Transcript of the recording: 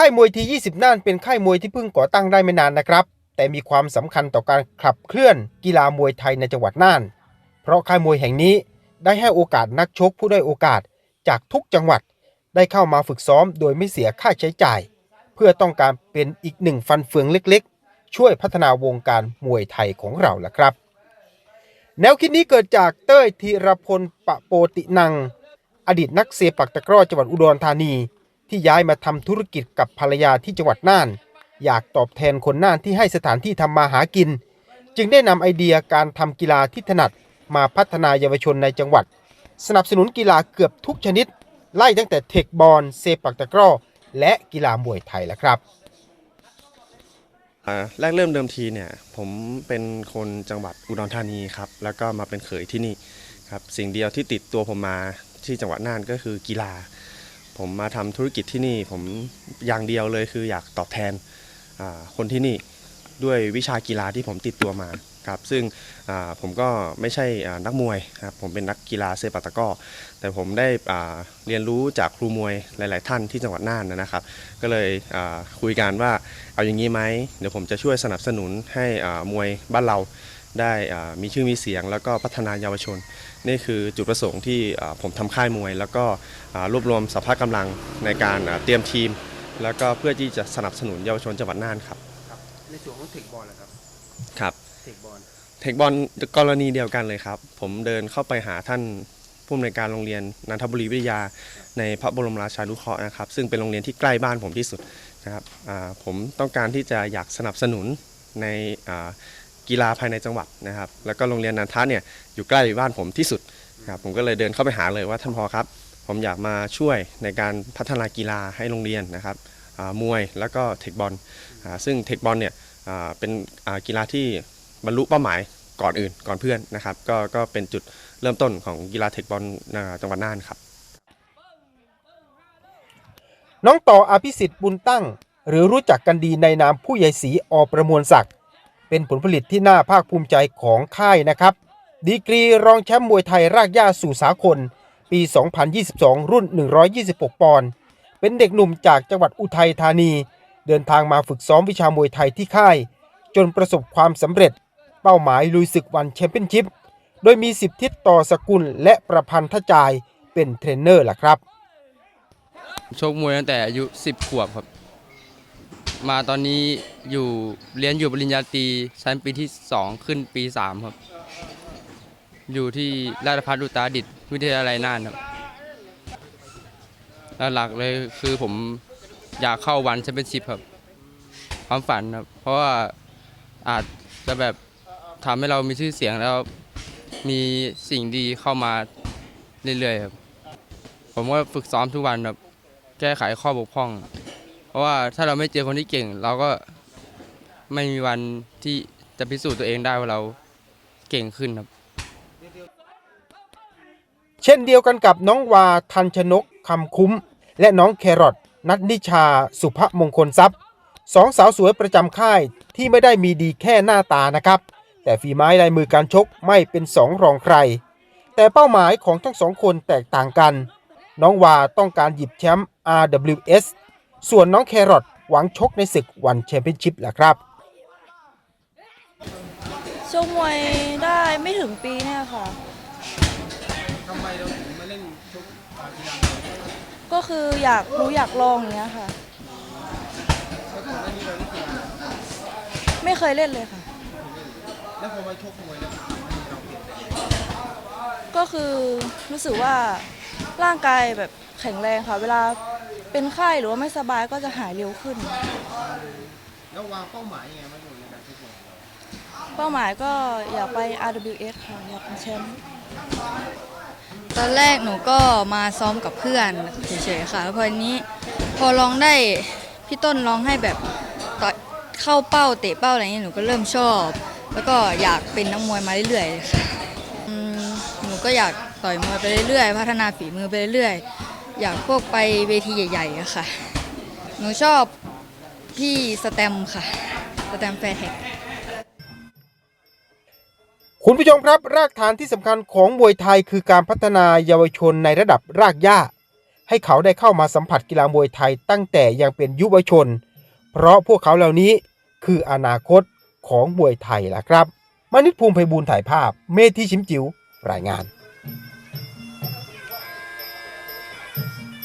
ค่ายมวยที 20 น่านเป็นค่ายมวยที่เพิ่งก่อตั้งได้ไม่นานนะครับ แต่มีความสำคัญต่อการขับเคลื่อนกีฬามวยไทยในจังหวัดน่าน เพราะค่ายมวยแห่งนี้ได้ให้โอกาสนักชกผู้ได้โอกาสจากทุกจังหวัด ได้เข้ามาฝึกซ้อมโดยไม่เสียค่าใช้จ่าย เพื่อต้องการเป็นอีกหนึ่งฟันเฟืองเล็กๆ ช่วยพัฒนาวงการมวยไทยของเราละครับ แนวคิดนี้เกิดจากเต้ยธีรพลปะโปตินัง อดีตนักเซปักตะกร้อจังหวัดอุดรธานี ที่ย้ายมาทำธุรกิจกับภรรยาที่จังหวัดน่าน อยากตอบแทนคนน่านที่ให้สถานที่ทำมาหากิน จึงได้นำไอเดียการทำกีฬาที่ถนัดมาพัฒนาเยาวชนในจังหวัด สนับสนุนกีฬาเกือบทุกชนิด ไล่ตั้งแต่เทคบอลเซปักตะกร้อ และกีฬามวยไทยแล้วครับแรกเริ่มเดิมทีเนี่ยผมเป็นคนจังหวัดอุดรธานีครับแล้วก็มาเป็นเขยที่นี่ครับสิ่งเดียวที่ติดตัวผมมาที่จังหวัดน่านก็คือกีฬา ผมมาทำธุรกิจที่นี่ ผมอย่างเดียวเลยคืออยากตอบแทนคนที่นี่ด้วยวิชากีฬาที่ผมติดตัวมาครับซึ่งผมก็ไม่ใช่นักมวยครับผมเป็นนักกีฬาเซปัตะก้อแต่ผมได้เรียนรู้จากครูมวยหลาย ๆ ท่านที่จังหวัดน่านนะครับ ก็เลยคุยกันว่าเอาอย่างนี้ไหมเดี๋ยวผมจะช่วยสนับสนุนให้มวยบ้านเรา ได้อ่ามีชื่อมีเสียง แล้วก็พัฒนาเยาวชน นี่คือจุดประสงค์ที่อ่าผมทำค่ายมวย แล้วก็อ่ารวบรวมสภาพกำลังในการอ่าเตรียมทีม แล้วก็เพื่อที่จะสนับสนุนเยาวชนจังหวัดน่านครับในส่วนของเทคบอลนะครับครับเทคบอลเทคบอลกรณีเดียวกันเลยครับ ผมเดินเข้าไปหาท่านผู้อำนวยการโรงเรียนนันทบุรีวิทยา ในพระบรมราชานุเคราะห์นะครับ ซึ่งเป็นโรงเรียนที่ใกล้บ้านผมที่สุดนะครับอ่าผมต้องการที่จะอยากสนับสนุนในอ่า กีฬาภายในจังหวัดนะครับ แล้วก็โรงเรียนนันทะเนี่ยอยู่ใกล้บ้านผมที่สุดครับผมก็เลยเดินเข้าไปหาเลยว่าท่านพอครับ ผมอยากมาช่วยในการพัฒนากีฬาให้โรงเรียนนะครับมวยแล้วก็เทคบอลซึ่งเทคบอลเนี่ยเป็นกีฬาที่บรรลุเป้าหมายก่อนอื่นก่อนเพื่อนนะครับ ก็ก็เป็นจุดเริ่มต้นของกีฬาเทคบอลจังหวัดน่านครับ น้องต่ออภิสิทธิ์บุญตั้ง หรือรู้จักกันดีในนามผู้ใหญ่ศรีอประมวลศักดิ์ เป็นผลผลิตที่น่าภาคภูมิใจของค่ายนะครับ ดีกรีรองแชมป์มวยไทยรากหญ้าสู่สากลปี 2022 รุ่น 126 ปอนด์เป็นเด็กหนุ่มจากจังหวัดอุทัยธานี เดินทางมาฝึกซ้อมวิชามวยไทยที่ค่าย จนประสบความสำเร็จ เป้าหมายลุยศึกวันแชมเปี้ยนชิพโดยมีสิบทิศต่อสกุลและประพันธ์ทจายเป็นเทรนเนอร์ล่ะครับ ชกมวยตั้งแต่อายุ 10 ขวบครับ มาตอนนี้อยู่เรียนอยู่ปริญญาตรีชั้นปีที่ 2 ขึ้นปี 3 ครับ อยู่ที่ราชภัฏอุตรดิตถ์วิทยาลัยน่านครับหลักเลยคือผมอยากเข้าวันแชมเปี้ยนชิพครับ ความฝันครับ เพราะว่าอาจจะแบบทำให้เรามีชื่อเสียงแล้วมีสิ่งดีเข้ามาเรื่อยๆครับ ผมก็ฝึกซ้อมทุกวันครับ แก้ไขข้อบกพร่อง เพราะว่าถ้าเราไม่เจอคนที่เก่ง เราก็ไม่มีวันที่จะพิสูจน์ตัวเองได้ว่าเราเก่งขึ้นครับ เช่นเดียวกันกับน้องวาทันชนกคำคุ้ม และน้องแครอทนัทนิชาสุภมงคลทรัพย์สองสาวสวยประจำค่ายที่ไม่ได้มีดีแค่หน้าตานะครับ แต่ฝีไม้ลายมือการชกไม่เป็นสองรองใคร แต่เป้าหมายของทั้งสองคนแตกต่างกัน น้องวาต้องการหยิบแชมป์ RWS ส่วนน้องแครอทหวังชกในศึกวันแชมเปี้ยนชิพแหละครับชกมวยได้ไม่ถึงปีเนี่ยค่ะ ทำไมเราถึงมาเล่นชกกีฬาก็คืออยากรู้อยากลองอย่างเงี้ยค่ะไม่เคยเล่นเลยค่ะ แล้วพอมาชกมวยแล้วก็คือรู้สึกว่าร่างกายแบบแข็งแรงค่ะ เวลา เป็นไข้หรือว่าไม่สบายก็จะหายเร็วขึ้น แล้ววางเป้าหมายยังไงมาอยู่ในการชกมวยเป้าหมายก็อยากไป RWS ค่ะ อยากเป็นแชมป์ตอนแรกหนูก็มาซ้อมกับเพื่อนเฉยๆค่ะแล้วพอนี้พอลองได้พี่ต้นลองให้แบบต่อยเข้าเป้าเตะเป้าอะไรอย่างนี้หนูก็เริ่มชอบ แล้วก็อยากเป็นนักมวยมาเรื่อยๆเลยค่ะอืมหนูก็อยากต่อยมวยไปเรื่อยๆ พัฒนาฝีมือไปเรื่อยๆ อยากพวกไปเวทีใหญ่ๆอะค่ะ หนูชอบพี่สแตมค่ะ สแตมแฟร์แท็ก คุณผู้ชมครับรากฐานที่สำคัญของมวยไทยคือการพัฒนาเยาวชนในระดับรากหญ้า ให้เขาได้เข้ามาสัมผัสกีฬามวยไทยตั้งแต่ยังเป็นยุวชน เพราะพวกเขาเหล่านี้คืออนาคตของมวยไทยล่ะครับมณิตภูมิไพบูลถ่ายภาพ เมธีชิมจิ๋วรายงาน Thank you.